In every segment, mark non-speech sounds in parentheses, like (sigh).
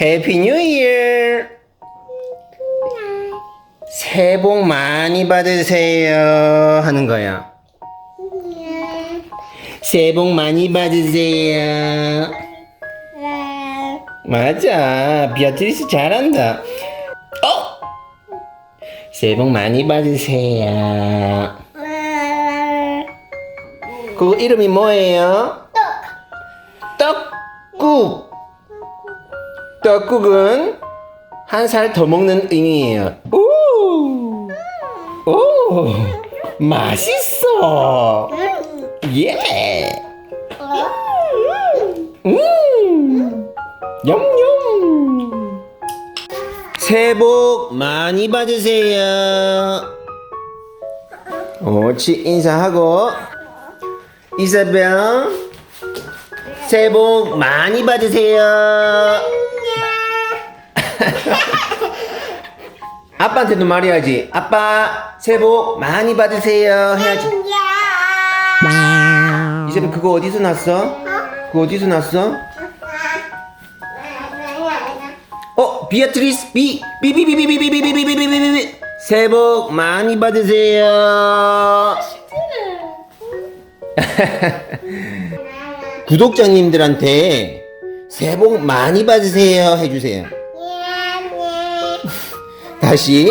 해피 뉴 이어. 새해 복 많이 받으세요 하는 거야. 새해 복 많이 받으세요. 맞아. 비아트리스 잘한다. 어? 새해 복 많이 받으세요. 그거 이름이 뭐예요? 떡국. 떡국은 한 살 더 먹는 의미예요. 오, 오, 맛있어. 예. 음, 냠냠. 새해 복 많이 받으세요. 옳지, 인사하고. 이사벨, 새해 복 많이 받으세요. 아빠한테도 말해야지. 아빠, 새해 복 많이 받으세요. 해야지. 이사벨, 그거 어디서 났어? 그거 어디서 났어? 어, 비아트리스, 비, 비비비비비비비비비비비. 새해 복 많이 받으세요. 구독자님들한테 새해 복 많이 받으세요 해주세요. 다시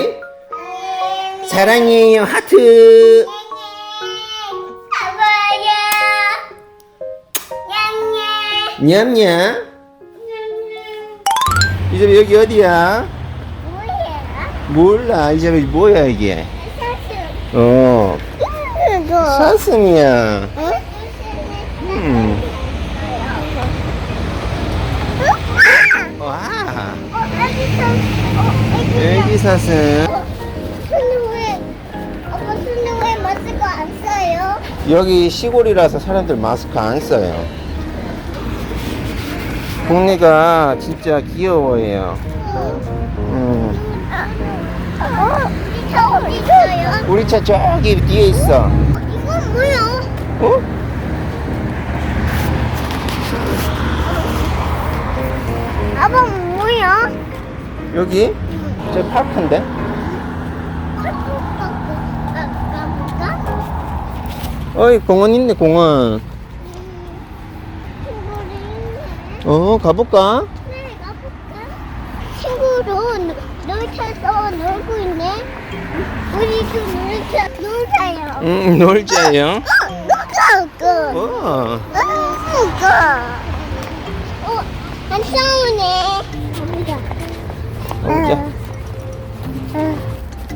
사랑해요 하트. 냠냠. 이제 여기 어디야? 몰라 이제 뭐야 이게? 어 사슴이야. 음. 애기 사슴. 여기 시골이라서 사람들 마스크 안 써요. 동네가 진짜 귀여워요. 음. 우리 차 저기 뒤에 있어. 이건 뭐야? 어? 아빠 뭐야? 여기? 저 파크인데? 가볼까? 어이 공원 있네 공원. 어 가볼까? 네, 가볼까? 친구로 놀쳐서 놀고 있네. 우리도 놀쳐 놀자요. 응 놀자요. 어, 놀자. 어. 놀자. 어, 안 싸우네. 보자. 놀자.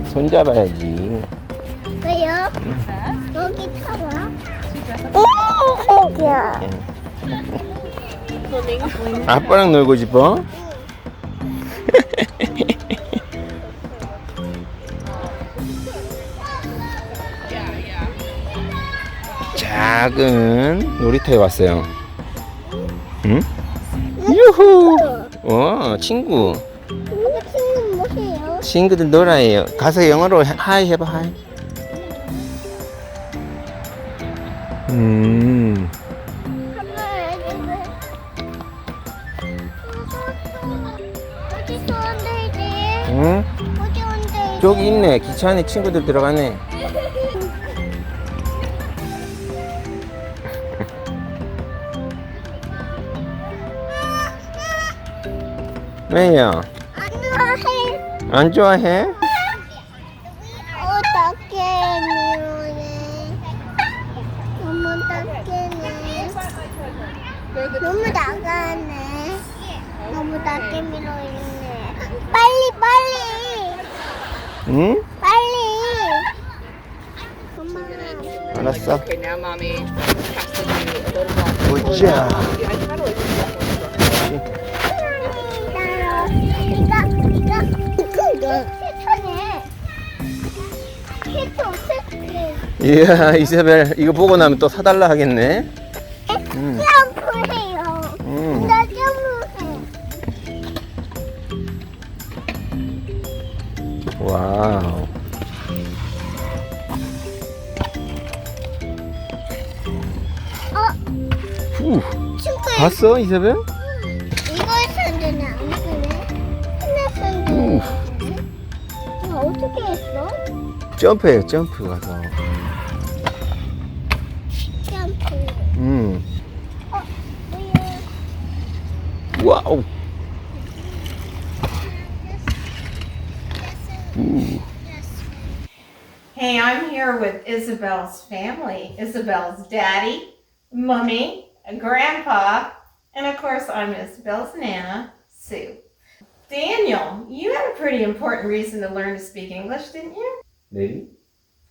손 잡아야지. 왜요? 여기 타봐. 오, 여기야. 아빠랑 놀고 싶어? (laughs) 작은 놀이터에 왔어요. 응? 유후! 어, 친구. 친구? 친구들 놀아요. 가서 영어로 하이 해봐, 하이. 음? 응? 저기 있네. 기차 안에 친구들 들어가네. (laughs) 왜요? 안 좋아해. 어떡해, 미워네. 너무 딱게네. 너무 나가네. 너무 낮게 밀어있네. 빨리, 빨리! 응? 빨리! 엄마. 알았어. Okay, now mommy has to do a little more. 보자. Yeah, I 이거, 세차네. 세차, 세차. 이야, 이사벨, 이거 보고 나면 또 사달라 하겠네. 음. 점프해요. 음. 나 점프해. 와우. 어, 후. 친구야. 봤어, 이사벨? 어떻게 했어? 점프해요, 점프 가서. 점프. 음, 어, 뭐야? 와우. 우, Hey, I'm here with Isabel's family. Isabel's daddy, mummy, grandpa, and of course, I'm Isabel's Nana, Sue. Daniel, you had a pretty important reason to learn to speak English, didn't you? maybe?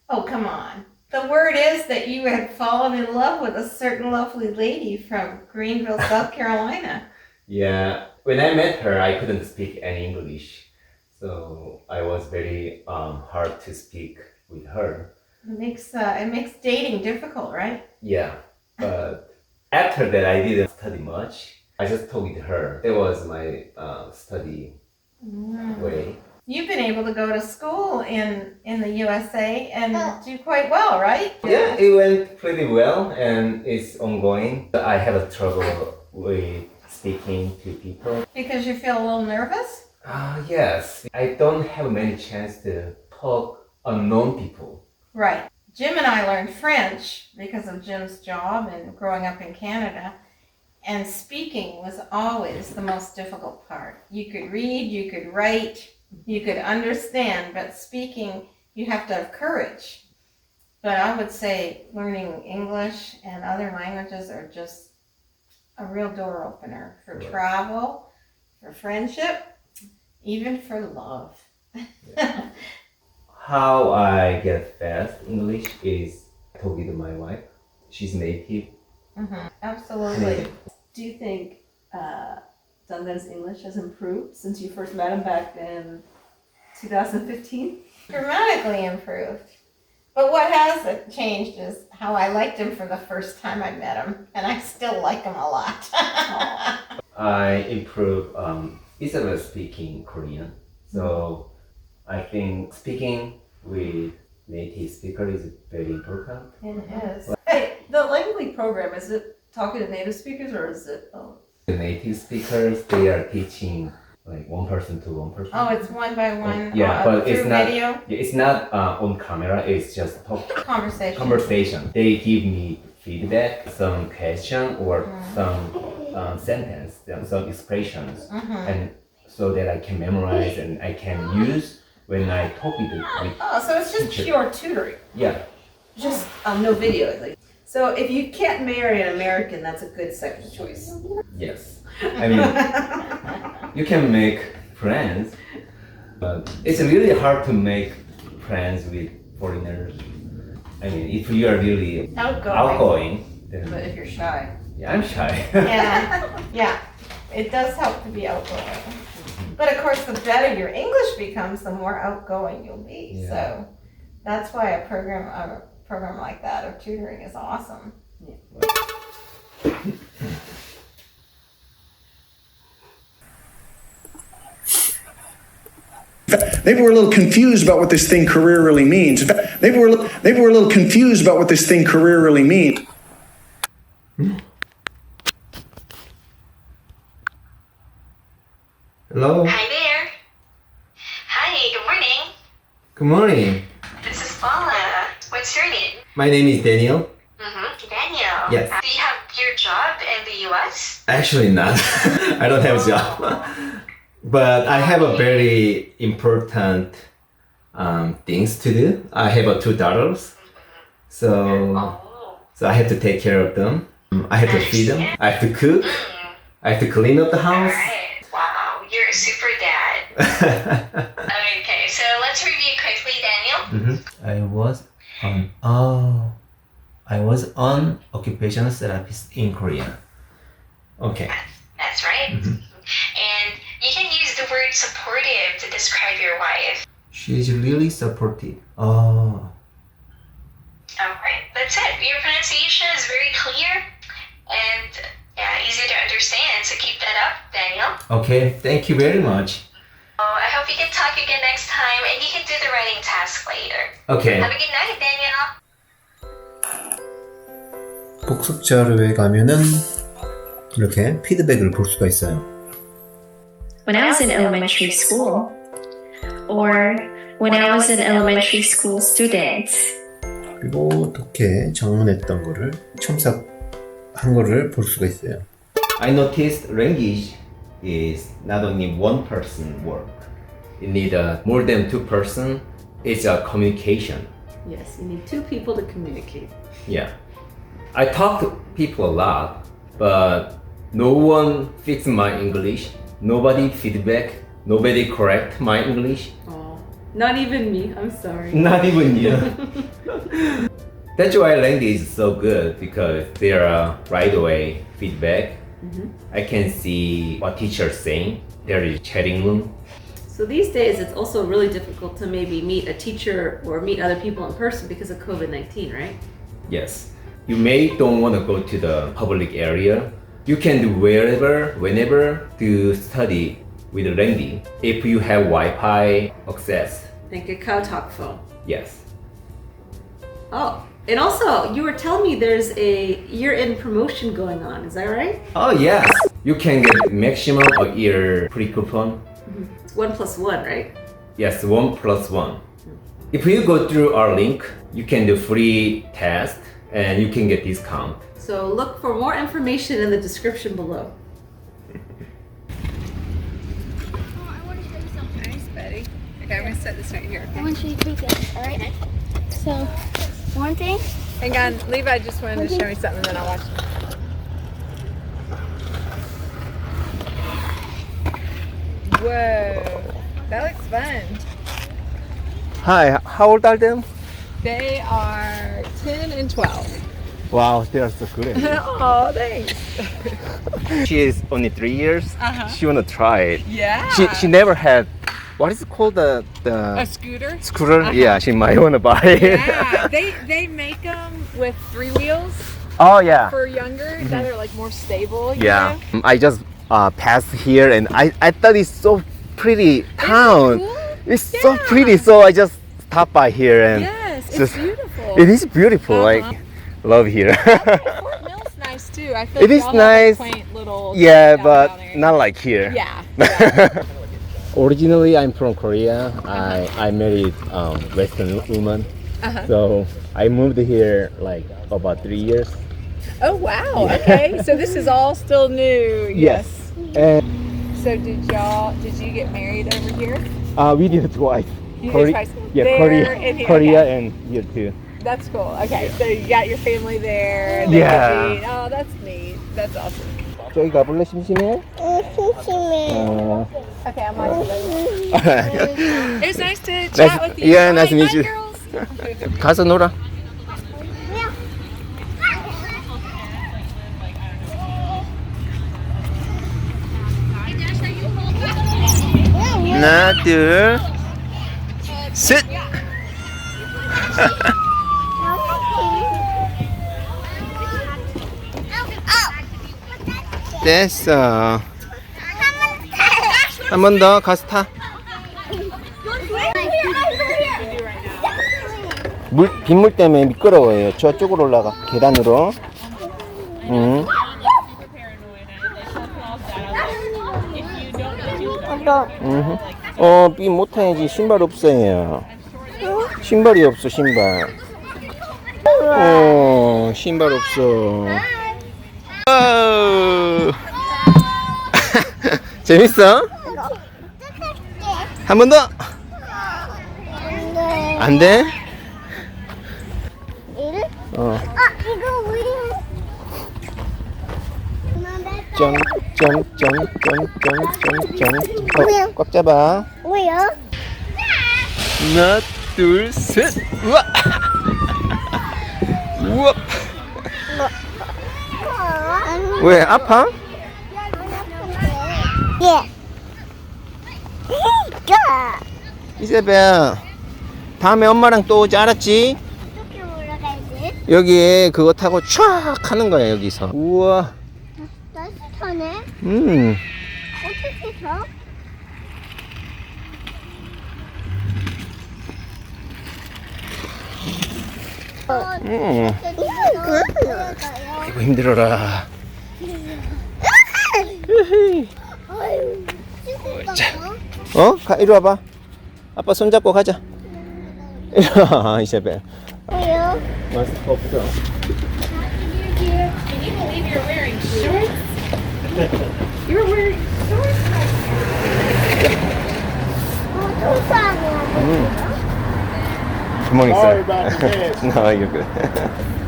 Oh, come on. The word is that you had fallen in love with a certain lovely lady from Greenville, (laughs) South Carolina. Yeah, when I met her, I couldn't speak any English. So I was very um, hard to speak with her. It makes uh, it makes dating difficult, right? Yeah, but after that, I didn't study much. I just talked with her. That was my uh, study way. You've been able to go to school in in the USA and do quite well, right? Yeah, it went pretty well and it's ongoing. I have a trouble with speaking to people. Because you feel a little nervous? Uh, yes, I don't have many chance to talk unknown people. Right. Jim and I learned French because of Jim's job and growing up in Canada. And speaking was always the most difficult part. You could read, you could write, you could understand, but speaking, you have to have courage. But I would say learning English and other languages are just a real door opener for Right. travel, for friendship, even for love. (laughs) How I get fast English is talking to my wife. She's native. Mhm, Absolutely. Do you think uh, Duncan's English has improved since you first met him back in 2015? dramatically improved. But what has changed is how I liked him for the first time I met him, and I still like him a lot. (laughs) I improve um, Isabel speaking Korean. So I think speaking with native speaker is very important. it is. Hey, the Langley program, is it talking to native speakers or is it? Oh, The native speakers they are teaching like one person to one person. Oh, it's one by one Yeah, uh, but through it's not- video Yeah, it's not uh, on camera. It's just talk conversation. conversation. They give me feedback, some question or some um, sentence, some, some expressions, Mhm. and so that I can memorize and I can use when I talk with, with Oh, so it's just Teacher. pure tutoring. yeah. just um, no video. Like, so if you can't marry an American, that's a good second choice. Yes. I mean, you can make friends, but it's really hard to make friends with foreigners. I mean, if you are really Outgoing. outgoing, But if you're shy, yeah, I'm shy. Yeah, yeah. It does help to be outgoing. Mm-hmm. But of course, the better your English becomes, the more outgoing you'll be. Yeah. So that's why a program, a program like that of tutoring is awesome. Maybe we're a little confused about what this thing career really means. Maybe we're maybe we're a little confused about what this thing career really means. Hello. Hi there. Hi, good morning. Good morning. This is Paula. What's your name? My name is Daniel. Mm-hmm. Daniel. Yes. Do you have your job in the US? Actually, not. (laughs) I don't have a job, but I have a very important um, things to do. I have uh, two daughters, so Oh. so I have to take care of them. I have to feed them. I have to cook. I have to clean up the house. Alright. Wow, you're a super dad. (laughs) Okay, so let's review quickly, Daniel. Mhm. I was on oh, I was on occupational therapist in Korea. Okay. That's right. Mhm. And you can use the word supportive to describe your wife. She's really supportive. Oh. Alright, that's it. Your pronunciation is very clear and yeah, easy to understand. So keep that up, Daniel. Okay. Thank you very much. Oh, I hope you can talk again next time and you can do the writing task later. Okay. Have a good night, Daniel. 복습 자료에 가면은 이렇게 피드백을 볼 수가 있어요. When I was in elementary school, or when I was an elementary school student. 그리고 독해 정문했던 거를 첨삭한 거를 볼 수가 있어요. I noticed language is not only one person work. You need uh, more than two person. It's a communication. Yes, you need two people to communicate. Yeah. I talk to people a lot, but no one fix my English. Nobody feedback. Nobody correct my English. Oh, not even me. I'm sorry. (laughs) Not even you. (laughs) That's why language is so good because there are right away feedback. Mm-hmm. I can see what teacher saying. There is chatting room. So these days, it's also really difficult to maybe meet a teacher or meet other people in person because of COVID 19, right? Yes. You may don't want to go to the public area. You can do wherever, whenever to study with Landy if you have Wi-Fi access. Like a cow talk phone. Yes. Oh, and also, you were telling me there's a year end promotion going on. Is that right? Oh yes. You can get maximum a year free coupon. It's mm-hmm. one plus one, right? Yes, one plus one. If you go through our link, you can do free test and you can get discount. So look for more information in the description below. Oh, okay, I'm gonna set this right here. I want you to take it, alright? So, one thing, Hang on, Levi just wanted to show me something, then I'll watch. Whoa, that looks fun. Hi, how old are them? They are 10 and 12. Wow, they are so good. (laughs) oh, thanks. she is only three years. Uh-huh. She wanna try it. Yeah. She she never had what is it called the the a scooter? scooter? Yeah, she might wanna buy it. Yeah, (laughs) they they make them with three wheels oh yeah. for younger that are like more stable. you Yeah. know? I just uh, passed here and I I thought it's so pretty town. cool? It's so Yeah. pretty, so I just stopped by here and Yes, it's just- beautiful. it is beautiful. Uh-huh. Like love here. Fort (laughs) Mill's nice too. I feel It like is y'all have a nice. quaint little yeah, but not like here. Yeah. (laughs) Originally, I'm from Korea. I I married um, Western woman, Uh-huh. so I moved here like about three years. Oh wow. Okay, so this is all still new. Yes. and So did y'all? Did you get married over here? uh, we did it twice. You did Korea, twice. yeah, There Korea, and here, Korea, okay. and here too. That's cool. Okay, so you got your family there. Yeah. Oh, that's neat. That's awesome. 저기 가볼래 심심해? 응, 심심해. 어. Okay, I'm like. It was nice to Nice- chat with you. yeah, nice to meet you. girls. 가서 놀아. 하나, 둘, 셋. 됐어. 한 번 더 가서 타. 물 빗물 때문에 미끄러워요. 저쪽으로 올라가 계단으로. 응. 응. 어, 비 못타야지 신발 없어요. 신발이 없어 신발. 어, 신발 없어. 와우. (laughs) 재밌어? 한 번 더. 네. 안 돼? 어. 아, 이거 우리. 점점점점점점 어, 꽉 잡아 뭐야? 하나 둘 셋 우와 (laughs) 우와 왜 아파? 예. 야. 이세벨 다음에 엄마랑 또 오지 알았지? 어떻게 올라가야지? 여기에 그거 타고 촥 하는 거야 여기서 우와 나 타네. 음 어떻게 타? 음. 이거 아이고 힘들어라 아유, 어? 가, 이리 와봐 아빠 손잡고 가자. 이세벨. 왜요? 마스크 없어. Can you believe you're wearing shorts? You're wearing shorts? 어, 속상해. Good morning, sir. no, you're good.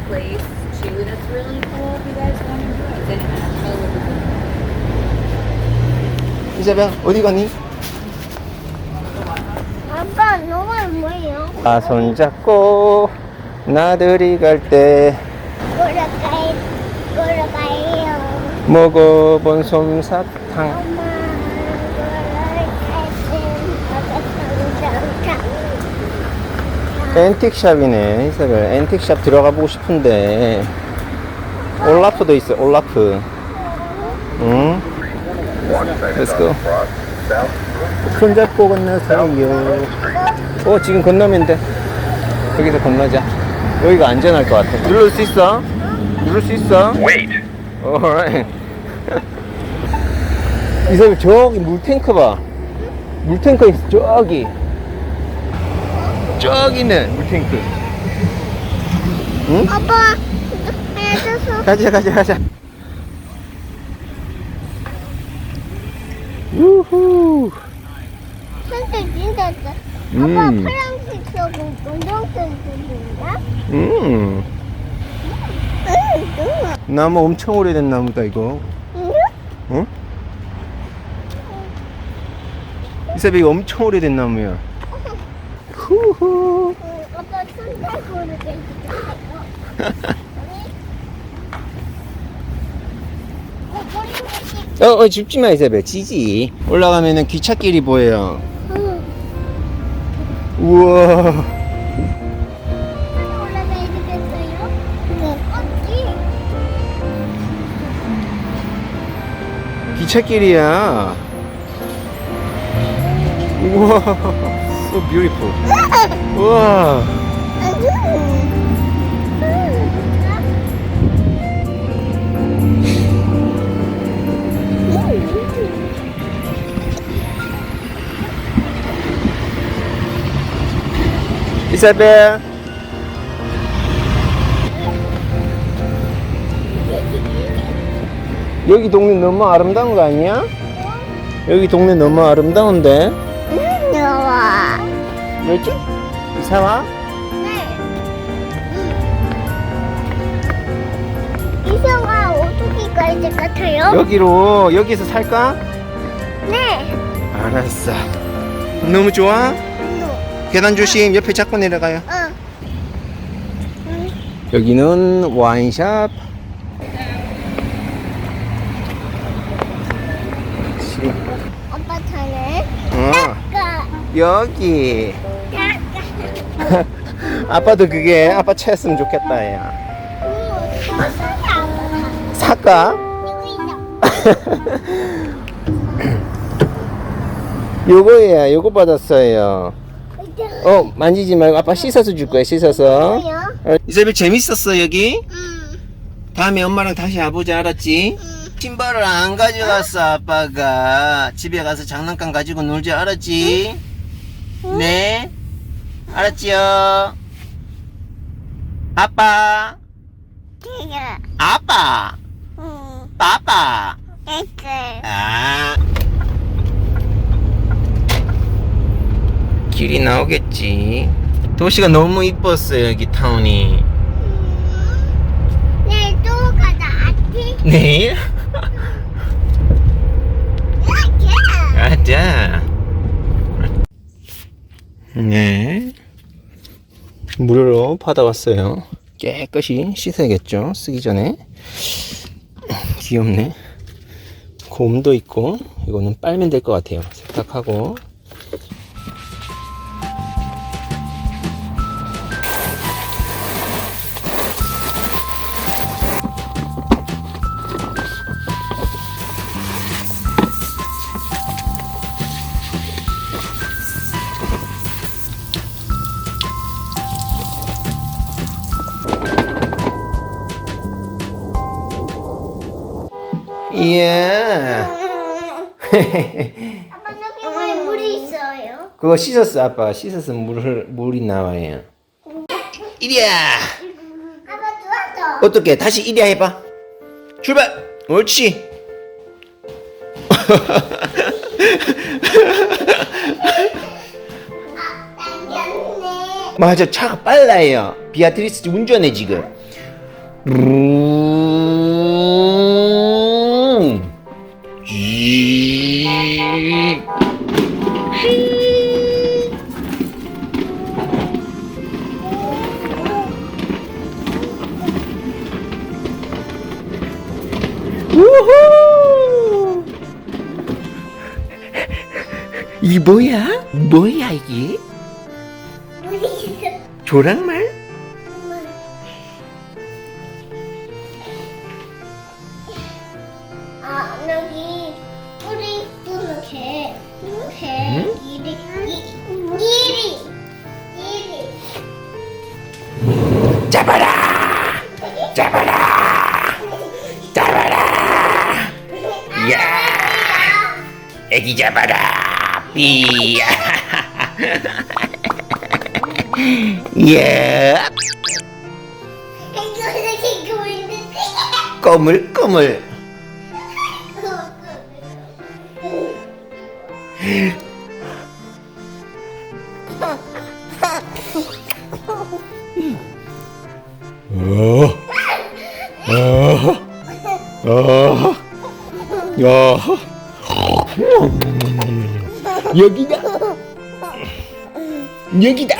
place too that's really cool if you guys want to do it. It's international with 이세벨 어디 가니? 아빠, 너는 뭐예요? 아 손잡고 나들이 갈 때 걸어가요. 걸어가요. 먹어본 솜사탕. 엄마, 걸어가요. 앤틱샵이네 이세벨 앤틱샵 들어가 보고 싶은데 올라프도 있어 올라프 응? Let's go. 손잡고 건너세요 어 지금 건너면 돼. 여기서 건너자. 여기가 안전할 것 같아. 누를 수 있어? 누를 수 있어? Wait. Alright. 이세벨 저기 물탱크 봐. 물탱크 있어 저기. 저기는 물탱크. 응? 아빠, 해줘서. 가자 가자 가자 우후 선택 진짜 아빠 음. 파란색 검정색? 음 응. 나무 엄청 오래된 나무다 이거 응? 응? 이사비 이거 엄청 오래된 나무야 후후 응, 아빠 선택 고르게 해줄게. 어, 어 줍지 마 이사벨 지지 올라가면은 기찻길이 보여요 응. 우와? 기찻길이야. 우와. (laughs) So beautiful. 우와 이사벨 여기 동네 너무 아름다운 거 아니야? 여기 동네 너무 아름다운데 나와. 왜죠? 이사 와? 네. 이성아 어떻게 가야 될 것 같아요? 여기로 여기서 살까? 네. 알았어 너무 좋아? 응. 계단 조심 옆에 잡고 내려가요 응. 여기는 와인샵 아빠 차는 어 까. 여기 까. 아빠도 그게 아빠 차였으면 좋겠다 야 있어. (laughs) 요거야 요거 받았어요 어 만지지 말고 아빠 씻어서 줄 거야 씻어서? 어, 이사벨 재밌었어 여기? 응. 다음에 엄마랑 다시 와보자 알았지? 신발을 안 가져갔어 아빠가 집에 가서 장난감 가지고 놀지 알았지? 네 알았지요? 아빠. 아빠 응. 댓글. 아 길이 나오겠지 도시가 너무 이뻤어요 여기 타운이 내일 또 가자. 아치. 내일? (laughs) 가자. 네. 무료로 받아왔어요. 깨끗이 씻어야겠죠. 쓰기 전에. 귀엽네. 곰도 있고, 이거는 빨면 될 것 같아요. 세탁하고. 이야. 아빠 여기 왜 물이 있어? 있어요? 그거 씻었어 아빠가 씻어서 물 흘- 물이 나와요 이리야 아빠 좋았어. 어떻게 다시 이리야 해봐 출발 옳지 당겼네. 맞아 차가 빨라요 비아트리스 운전해 지금 음. 조랑말? 아 여기 뿌리 뿌는 개, 개 이리 이 이리 이리. 잡아라! 잡아라! 잡아라! 야! 애기 잡아라! 삐야! (laughs) 있는데. 꼬물. 꼬물 어, 어, 어, 어, 여기다, 여기다.